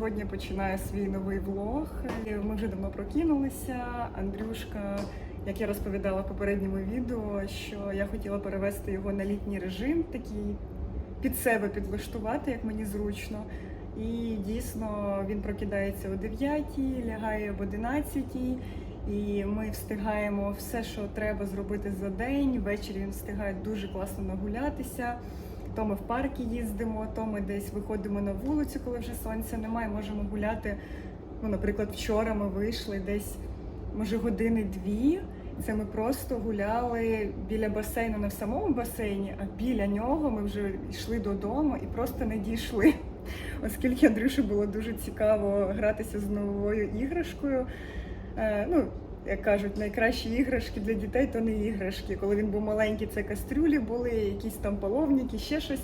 сьогодні починаю свій новий влог. Ми вже давно прокинулися. Андрюшка, як я розповідала в попередньому відео, що я хотіла перевести його на літній режим, такий під себе підлаштувати, як мені зручно. І дійсно він прокидається о 9, лягає об 11. І ми встигаємо все, що треба зробити за день. Ввечері він встигає дуже класно нагулятися. То ми в парки їздимо, то ми десь виходимо на вулицю, коли вже сонця немає. Можемо гуляти. Ну, наприклад, вчора ми вийшли десь, може, години-дві. Це ми просто гуляли біля басейну, не в самому басейні, а біля нього ми вже йшли додому і просто не дійшли. Оскільки Андрюші було дуже цікаво гратися з новою іграшкою. Е, ну, як кажуть, найкращі іграшки для дітей то не іграшки. Коли він був маленький, це кастрюлі були, якісь там половники, ще щось.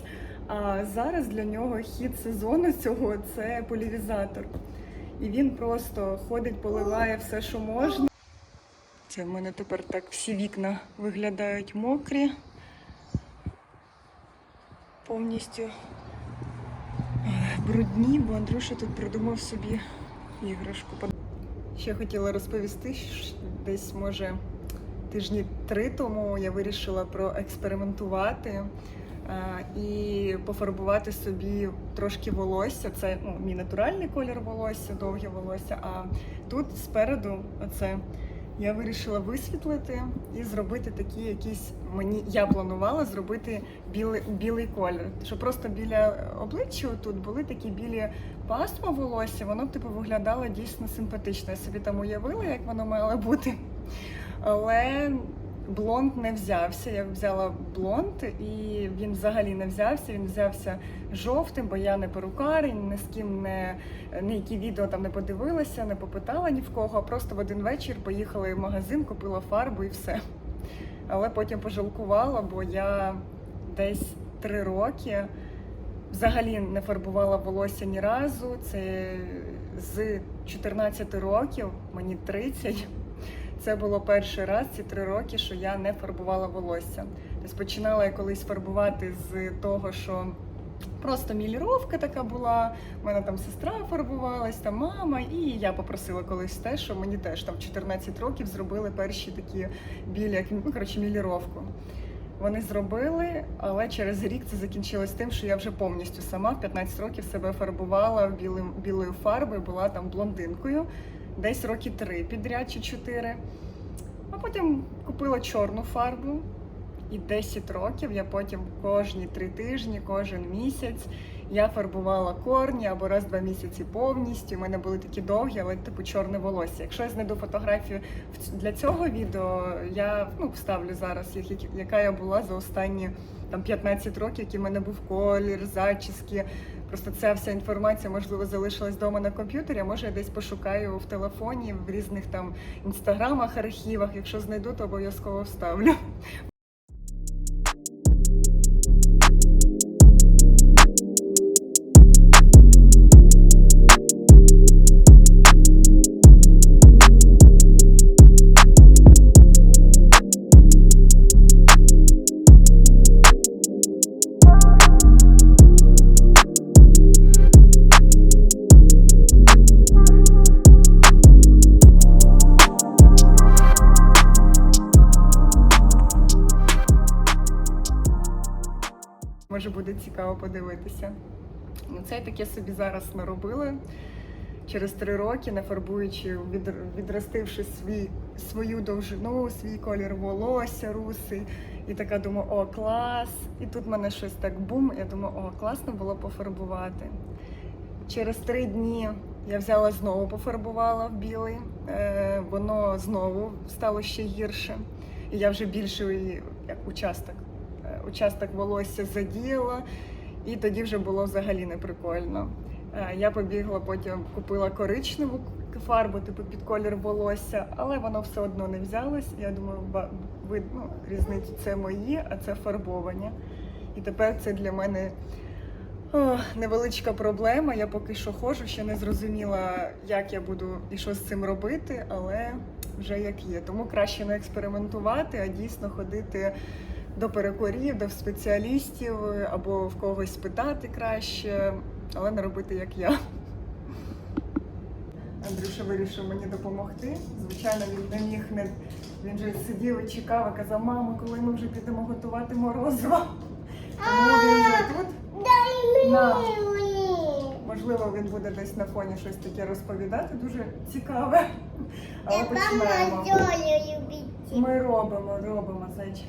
А зараз для нього хід сезону цього це полівізатор. І він просто ходить, поливає все, що можна. Це в мене тепер так всі вікна виглядають мокрі. Повністю брудні, бо Андрюша тут придумав собі іграшку. Ще хотіла розповісти, десь може тижні три тому я вирішила проекспериментувати е, і пофарбувати собі трошки волосся. Це ну, мій натуральний колір волосся, довге волосся. А тут спереду оце я вирішила висвітлити і зробити такі якісь мені. Я планувала зробити білий, білий колір. Що просто біля обличчя тут були такі білі пасма волосся, воно б типу виглядало дійсно симпатично. Я собі там уявила, як воно мало бути. Але блонд не взявся. Я взяла блонд, і він взагалі не взявся. Він взявся жовтим, бо я не перукар, і ні з ким не ніякі відео там не подивилася, не попитала ні в кого. Просто в один вечір поїхала в магазин, купила фарбу і все. Але потім пожалкувала, бо я десь три роки взагалі не фарбувала волосся ні разу. Це з 14 років, мені 30. Це було перший раз ці три роки, що я не фарбувала волосся. Тобто починала я колись фарбувати з того, що просто міліровка така була. У мене там сестра фарбувалась, там мама, і я попросила колись те, що мені теж там 14 років зробили перші такі білі, як ну коротше, міліровку. Вони зробили, але через рік це закінчилось тим, що я вже повністю сама в 15 років себе фарбувала білою фарбою, була там блондинкою, десь роки три підряд чи чотири. А потім купила чорну фарбу. І 10 років я потім кожні три тижні, кожен місяць я фарбувала корні або раз в два місяці повністю. У мене були такі довгі, але типу чорне волосся. Якщо я знайду фотографію для цього відео, я ну, вставлю зараз, яка я була за останні там 15 років, який в мене був колір, зачіски. Просто ця вся інформація можливо залишилась вдома на комп'ютері. Може я десь пошукаю в телефоні, в різних там інстаграмах, архівах. Якщо знайду, то обов'язково вставлю. Подивитися. Ну, це я таке собі зараз наробила через три роки, не фарбуючи, від, відростивши свій, свою довжину, свій колір волосся, руси. І така думаю, о, клас! І тут в мене щось так бум. Я думаю, о, класно було пофарбувати. Через три дні я взяла знову пофарбувала в білий, е, воно знову стало ще гірше. І я вже більший як участок е, участок волосся задіяла, і тоді вже було взагалі не прикольно. Е, Я побігла, потім купила коричневу фарбу, типу під колір волосся, але воно все одно не взялось. Я думаю, видно різницю. Це мої, а це фарбовані. І тепер це для мене о, невеличка проблема. Я поки що ходжу, ще не зрозуміла, як я буду і що з цим робити, але вже як є. Тому краще не експериментувати, а дійсно ходити до перекурів, до спеціалістів або в когось спитати краще, але не робити як я. Андрюша вирішив мені допомогти. Звичайно, він не міг не. Він же сидів і чекав і казав, мамо, коли ми вже підемо готувати морозиво. Тому він вже тут. Дай На. Можливо, він буде десь на фоні щось таке розповідати, дуже цікаве. Але починаємо. Ми робимо, робимо, зайчик.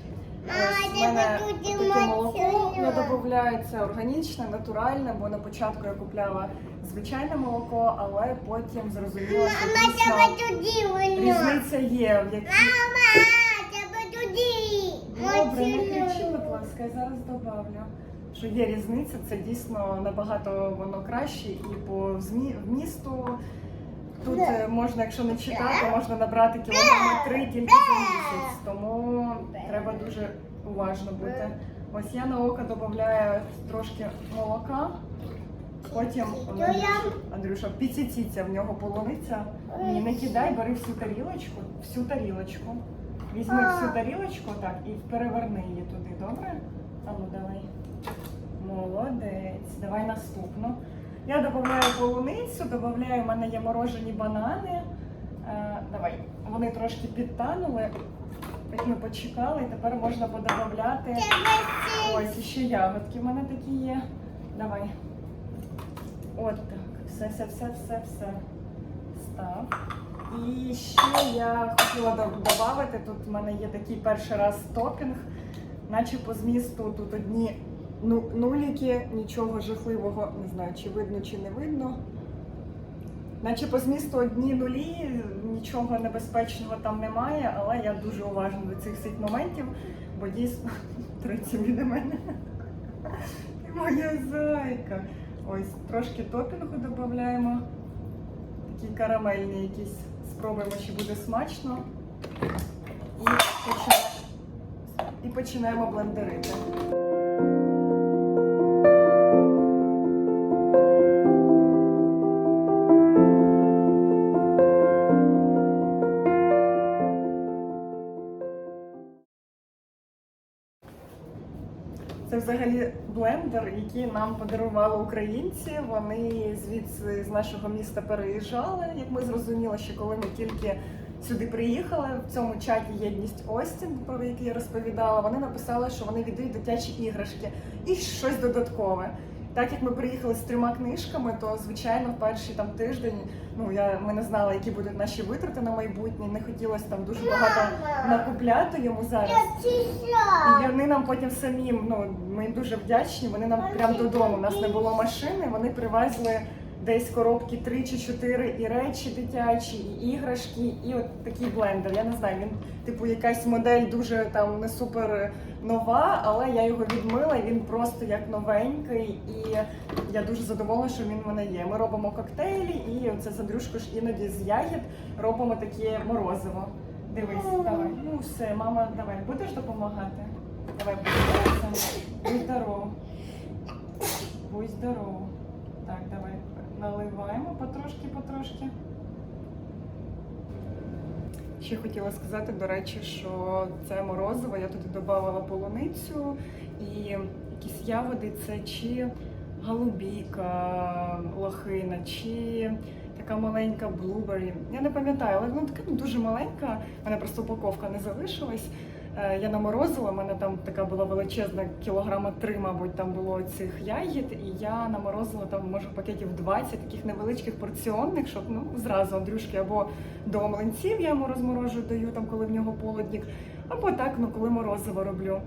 Мама, Ось в мене таке молоко я додаю, це органічне, натуральне, бо на початку я купляла звичайне молоко, але потім зрозуміла, що дійсно різниця є. В якій... Добре, не кричи, будь ласка, я зараз добавлю. Що є різниця, це дійсно набагато воно краще і по змі... вмісту. Тут е, можна, якщо не читати, можна набрати кілограми три тільки за місяць. Тому треба дуже уважно бути. Ось я на око додаю трошки молока. Потім Андрюша, підсіціться в нього полуниця. Ні, не кидай, бери всю тарілочку, всю тарілочку. Візьми всю тарілочку так і переверни її туди, добре? А ну давай. Молодець. Давай наступну. Я додаю полуницю, додаю, в мене є морожені банани. Е, давай. Вони трошки підтанули. Так ми почекали, і тепер можна подобавляти. Ось ще ягодки в мене такі є. Давай. От так. Все, все, все, все, все. Став. І ще я хотіла додати, тут в мене є такий перший раз топінг, наче по змісту тут одні ну, нуліки, нічого жахливого, не знаю, чи видно, чи не видно. Наче по змісту одні нулі, нічого небезпечного там немає, але я дуже уважна до цих всіх моментів, бо дійсно третій від мене. Ти моя зайка. Ось трошки топінгу додаємо. Такі карамельні якісь. Спробуємо, чи буде смачно. І починаємо, і починаємо блендерити. Блендер, який нам подарували українці. Вони звідси з нашого міста переїжджали. Як ми зрозуміли, що коли ми тільки сюди приїхали, в цьому чаті єдність Остін, про який я розповідала, вони написали, що вони віддають дитячі іграшки і щось додаткове. Так як ми приїхали з трьома книжками, то звичайно в перший там тиждень ну я ми не знали, які будуть наші витрати на майбутнє. Не хотілося там дуже багато накупляти йому зараз. І вони нам потім самі, ну ми їм дуже вдячні. Вони нам прямо додому. У нас не було машини. Вони привезли десь коробки 3 чи 4 і речі дитячі, і іграшки, і от такий блендер. Я не знаю, він типу якась модель дуже там не супер нова, але я його відмила. і Він просто як новенький, і я дуже задоволена, що він в мене є. Ми робимо коктейлі, і це Андрюшкою ж іноді з ягід робимо таке морозиво. Дивись, давай. Ну все, мама, давай, будеш допомагати? Давай. Будь здоров. Будь здоров. Так, давай. Наливаємо потрошки, потрошки. Ще хотіла сказати, до речі, що це морозиво, я туди додавала полуницю і якісь ягоди, це чи голубіка, лохина, чи така маленька блубері. Я не пам'ятаю, але вона така дуже маленька. У мене просто упаковка не залишилась. Е, Я наморозила, у мене там така була величезна кілограма три, мабуть, там було цих ягід, і я наморозила там, може, пакетів 20 таких невеличких порціонних, щоб ну зразу Андрюшки або до млинців я йому розморожу, даю там, коли в нього полудник, або так, ну коли морозиво роблю.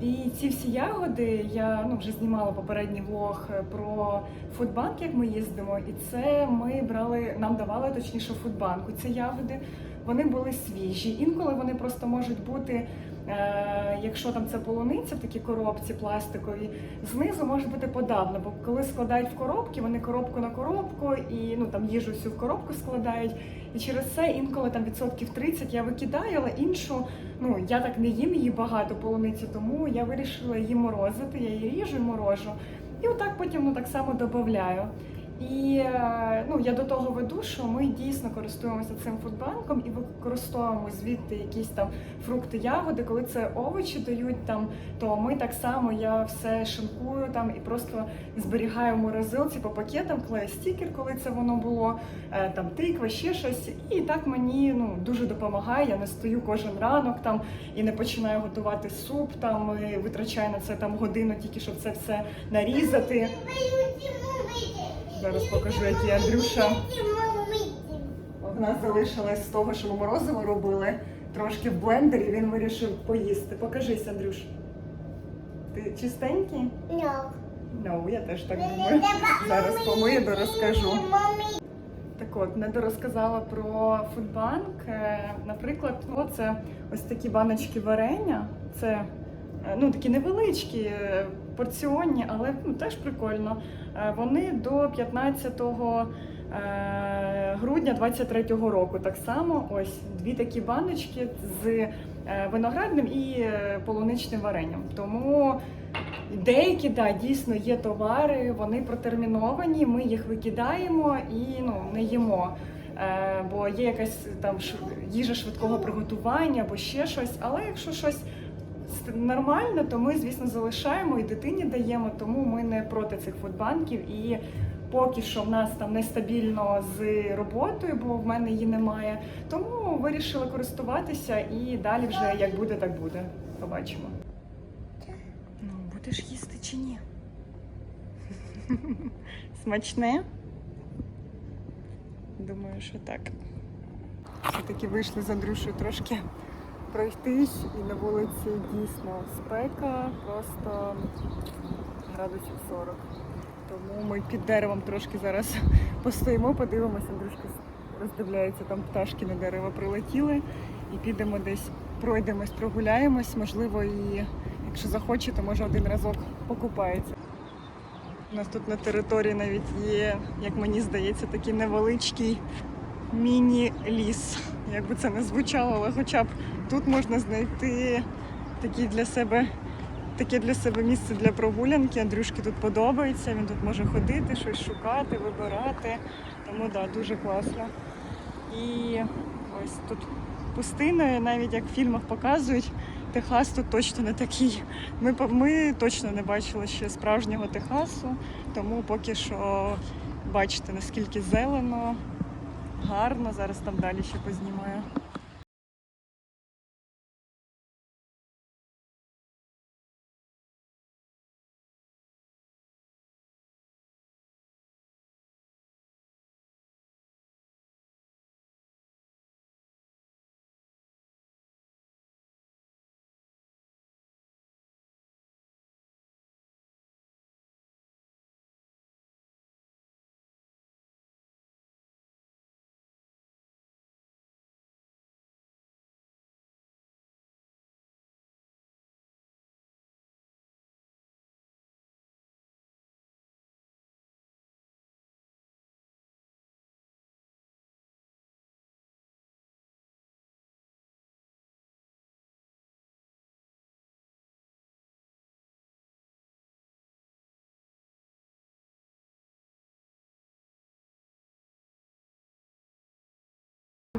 І ці всі ягоди я ну вже знімала попередній влог е, про фудбанк, як ми їздимо, і це ми брали, нам давали точніше фудбанку ці ягоди. Вони були свіжі. Інколи вони просто можуть бути, е, якщо там це полуниця в такій коробці пластиковій, знизу може бути подавно, бо коли складають в коробки, вони коробку на коробку і ну там їжу всю в коробку складають. І через це інколи там відсотків 30 я викидаю, але іншу, ну я так не їм її багато полуниці, тому я вирішила її морозити. Я її ріжу і морожу. І отак потім ну так само додаю. І е, ну, я до того веду, що ми дійсно користуємося цим фудбанком і використовуємо звідти якісь там фрукти, ягоди. Коли це овочі дають там, то ми так само я все шинкую там і просто зберігаю в морозилці по пакетам, клею стікер, коли це воно було, е, там тиква, ще щось. І так мені ну дуже допомагає. Я не стою кожен ранок там і не починаю готувати суп, там і витрачаю на це там годину, тільки щоб це все нарізати. Зараз покажу, який Андрюша. В нас залишилось з того, що ми морозиво робили, трошки в блендері. Він вирішив поїсти. Покажись, Андрюш. Ти чистенький? Ну, я теж так думаю. Зараз помию, до розкажу. Так от, не дорозказала про фудбанк. Е, Наприклад, ну, це ось такі баночки варення. Це е, ну, такі невеличкі, е, порціонні, але ну, теж прикольно. Е, Вони до 15 е, грудня 23-го року. Так само ось дві такі баночки з е, виноградним і полуничним варенням. Тому Деякі да, дійсно є товари, вони протерміновані, ми їх викидаємо і ну, не їмо. Бо є якась там їжа швидкого приготування або ще щось. Але якщо щось нормальне, то ми, звісно, залишаємо і дитині даємо, тому ми не проти цих фудбанків. І поки що в нас там нестабільно з роботою, бо в мене її немає. Тому вирішила користуватися і далі вже як буде, так буде. Побачимо. Ну, будеш їсти чи ні? Смачне? Думаю, що так. Все-таки вийшли з Андрюшею трошки пройтись, і на вулиці дійсно спека, просто градусів 40. Тому ми під деревом трошки зараз постоїмо, подивимося, Андрюшка роздивляється, там пташки на дерева прилетіли і підемо десь, пройдемось, прогуляємось, можливо, і якщо захоче, то може один разок покупається. У нас тут на території навіть є, як мені здається, такий невеличкий міні-ліс. Як би це не звучало, але хоча б тут можна знайти такі для себе, таке для себе місце для прогулянки. Андрюшки тут подобається, він тут може ходити, щось шукати, вибирати. Тому да, дуже класно. І ось тут пустиною, навіть як в фільмах показують, Техас тут точно не такий. Ми, ми точно не бачили ще справжнього Техасу, тому поки що бачите, наскільки зелено, гарно. Зараз там далі ще познімаю.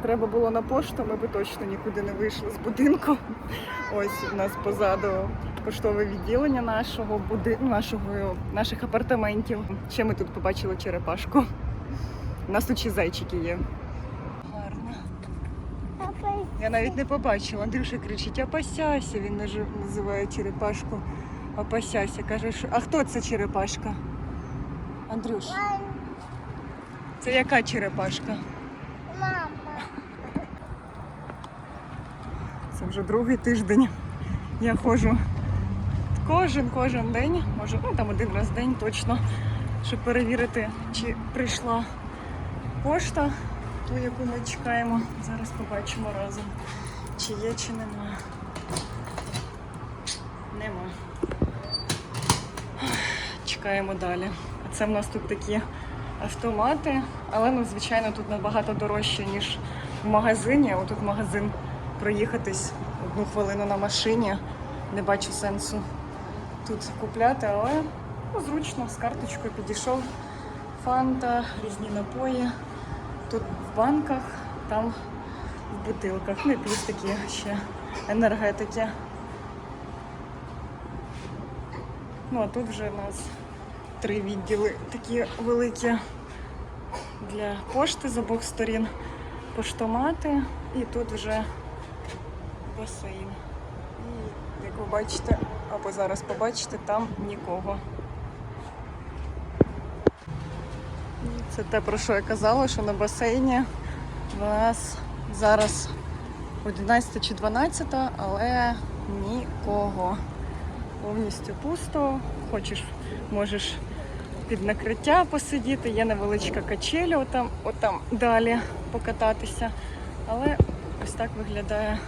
Треба було на пошту, ми би точно нікуди не вийшли з будинку. Ось у нас позаду поштове відділення нашого буди... ну, нашого наших апартаментів. Ще ми тут побачили черепашку. У нас тут ще зайчики є. Гарно. Я навіть не побачила. Андрюша кричить, опасяйся. Він називає черепашку. Опасяйся. Каже, що а хто це черепашка? Андрюш, це яка черепашка? Це вже другий тиждень. Я ходжу кожен кожен день, може, ну там один раз в день точно, щоб перевірити, чи прийшла пошта, ту, яку ми чекаємо. Зараз побачимо разом, чи є, чи нема. Нема. Чекаємо далі. А це в нас тут такі автомати, але ну, звичайно тут набагато дорожче, ніж в магазині. Отут магазин проїхатись одну хвилину на машині. Не бачу сенсу тут купляти, але ну, зручно з карточкою підійшов, фанта, різні напої. Тут в банках, там в бутилках. Ну і плюс такі ще енергетики. Ну а тут вже у нас три відділи такі великі для пошти з обох сторін, поштомати, і тут вже басейн. І як ви бачите, або зараз побачите, там нікого. Це те, про що я казала, що на басейні у нас зараз 11 чи 12, але нікого. Повністю пусто. Хочеш, можеш під накриття посидіти, є невеличка качеля, отам, отам далі покататися. Але ось так виглядає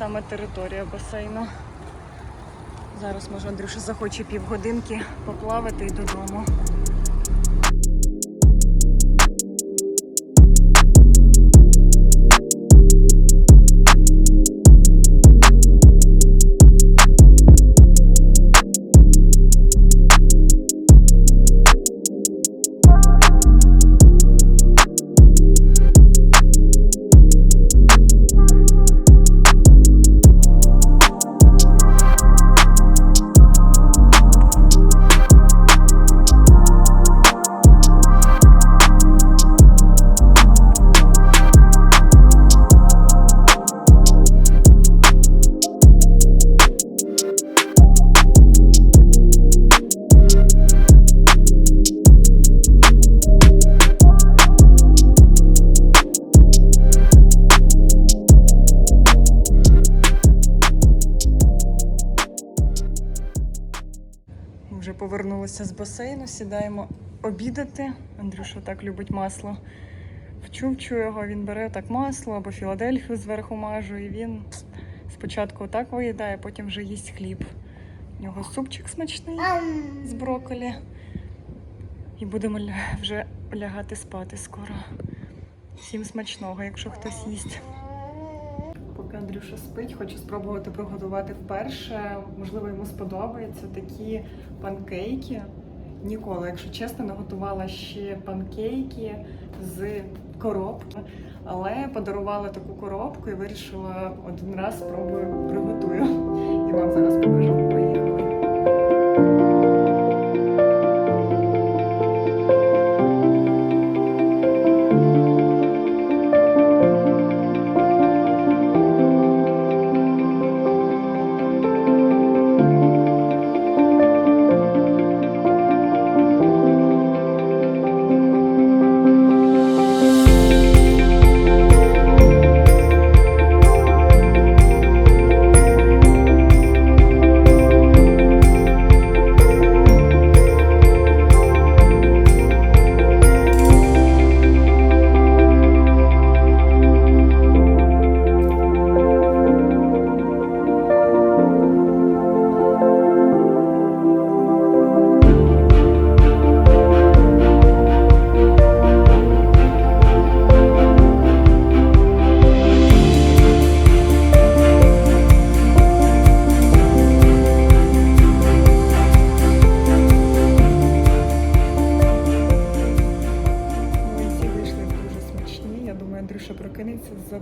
саме територія басейну. Зараз, може, Андрюша захоче півгодинки поплавати і додому. Вже повернулися з басейну, сідаємо обідати. Андрюша так любить масло. Вчувчу його, він бере так масло або Філадельфію зверху мажу, і він спочатку отак виїдає, потім вже їсть хліб. У нього супчик смачний з брокколі. І будемо вже лягати спати скоро. Всім смачного, якщо хтось їсть. Андрюша спить, хочу спробувати приготувати вперше. Можливо, йому сподобаються такі панкейки. Ніколи, якщо чесно, не готувала ще панкейки з коробки, але подарувала таку коробку і вирішила один раз спробую приготую. І вам зараз покажу. Поїхали.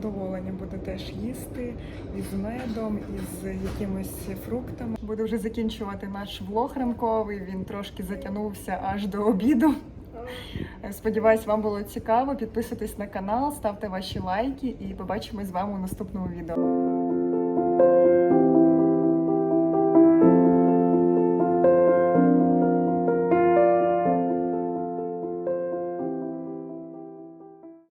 Задоволенням буде теж їсти із медом, із якимись фруктами. Буду вже закінчувати наш влог ранковий. Він трошки затягнувся аж до обіду. Сподіваюсь, вам було цікаво. Підписуйтесь на канал, ставте ваші лайки і побачимось з вами у наступному відео.